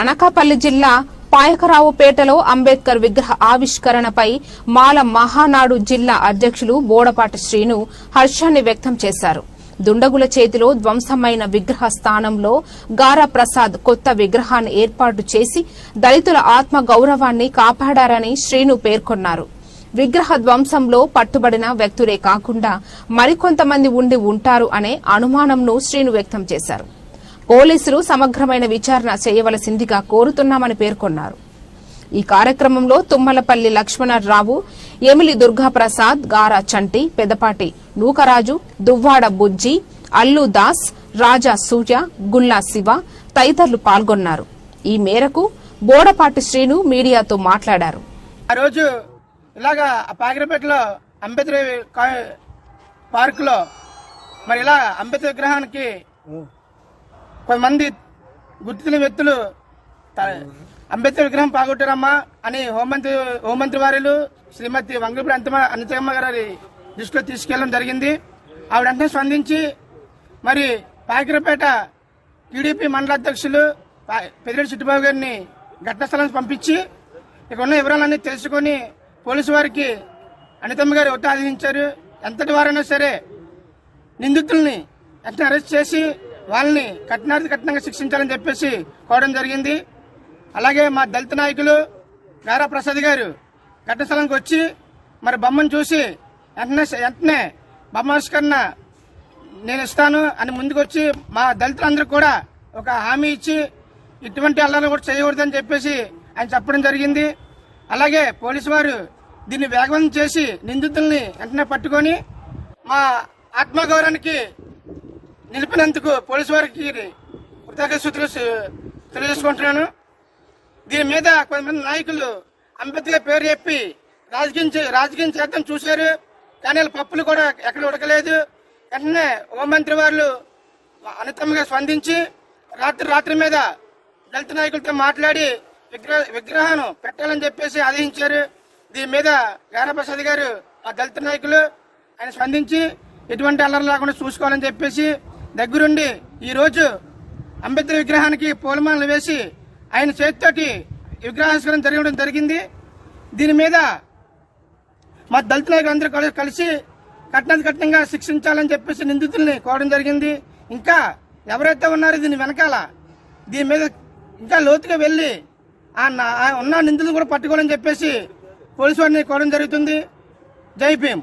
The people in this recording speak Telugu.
అనకాపల్లి జిల్లా పాయకరావుపేటలో అంబేద్కర్ విగ్రహ ఆవిష్కరణపై మాల మహానాడు జిల్లా అధ్యక్షులు బోడపాటి శ్రీను హర్షాన్ని వ్యక్తం చేశారు. దుండగుల చేతిలో ధ్వంసమైన విగ్రహ స్థానంలో గారా ప్రసాద్ కొత్త విగ్రహాన్ని ఏర్పాటు చేసి దళితుల ఆత్మ గౌరవాన్ని కాపాడారని శ్రీను పేర్కొన్నారు. విగ్రహ ధ్వంసంలో పట్టుబడిన వ్యక్తులే కాకుండా మరికొంతమంది ఉండి ఉంటారు అనే అనుమానంను శ్రీను వ్యక్తం చేశారు. పోలీసులు సమగ్రమైన విచారణ చేయవలసిందిగా కోరుతున్నామని పేర్కొన్నారు. ఈ కార్యక్రమంలో తుమ్మలపల్లి లక్ష్మణరావు ఎమిలి దుర్గాప్రసాద్ గారా చంటి పెదపాటి నూకరాజు దువ్వాడ బుజ్జి అల్లు దాస్ రాజా సూర్య గుల్లా శివ తదితరులు పాల్గొన్నారు. ఈ మేరకు బోడపాటి శ్రీను మీడియాతో మాట్లాడారు. ఆ రోజు ఇలాగా పాకిరపేటలో అంబేద్కర్ కా- పార్కులో మరి ఇలా అంబేద్కర్ విగ్రహానికి కొంతమంది గుర్తిన వ్యక్తులు అంబేద్కర్ విగ్రహం పాగొట్టారమ్మా అని హోంమంత్రి హోంమంత్రి వారిలు శ్రీమతి వంగపూడి అంతమ అనితమ్మ గారి దృష్టిలో తీసుకెళ్ళడం జరిగింది. ఆవిడ వెంటనే స్పందించి మరి పాకిరపేట టీడీపీ మండల అధ్యక్షులు పెద్దిరెడ్డి చిట్టుబాబు గారిని ఘటన స్థలానికి పంపించి ఇక్కడ ఉన్న వివరాలన్నీ తెలుసుకొని పోలీసు వారికి అనితమ్మ గారు ఒట్టు ఆదేశించారు ఎంతటి వారైనా సరే నిందితుల్ని వెంటనే అరెస్ట్ చేసి వాళ్ళని కఠినార్థి కఠినంగా శిక్షించాలని చెప్పేసి కోవడం జరిగింది. అలాగే మా దళిత నాయకులు గారా ప్రసాద్ గారు ఘటనస్థలానికి వచ్చి మరి బొమ్మను చూసి వెంటనే వెంటనే బొమ్మావిష్కరణ నేను ఇస్తాను అని ముందుకొచ్చి మా దళితులందరూ కూడా ఒక హామీ ఇచ్చి ఇటువంటి అల్లర్లు కూడా చేయకూడదని చెప్పేసి ఆయన చెప్పడం జరిగింది. అలాగే పోలీసు వారు దీన్ని వేగవంతం చేసి నిందితుల్ని వెంటనే పట్టుకొని మా ఆత్మగౌరవానికి నిలిపినందుకు పోలీసు వారికి కృతజ్ఞత సూత్రాలు తెలియజేసుకుంటున్నాను. దీని మీద కొంతమంది నాయకులు అంబేద్కర్ పేరు చెప్పి రాజకీయం రాజకీయం చేద్దాం చూశారు. కానీ వాళ్ళ పప్పులు కూడా ఎక్కడ ఉడకలేదు. వెంటనే హోంమంత్రి వారు అనుతమ్మగా స్పందించి రాత్రి రాత్రి మీద దళిత నాయకులతో మాట్లాడి విగ్రహ విగ్రహాన్ని పెట్టాలని చెప్పేసి ఆదేశించారు. దీని మీద గానప్రసాద్ గారు ఆ దళిత నాయకులు ఆయన స్పందించి ఎటువంటి అల్లరి లేకుండా చూసుకోవాలని చెప్పేసి దగ్గరుండి ఈరోజు అంబేద్కర్ విగ్రహానికి పూలమాలలు వేసి ఆయన చేతితోటి విగ్రహాస్కరణ జరగడం జరిగింది. దీని మీద మా దళిత నాయకులు కలిసి కఠిన కఠినంగా శిక్షించాలని చెప్పేసి నిందితుల్ని కోవడం జరిగింది. ఇంకా ఎవరైతే ఉన్నారో దీని వెనకాల దీని మీద ఇంకా లోతుగా వెళ్ళి ఆ నా- ఉన్న నిందితులను కూడా పట్టుకోవాలని చెప్పేసి పోలీసు వారిని కోవడం జరుగుతుంది. జై భీమ్.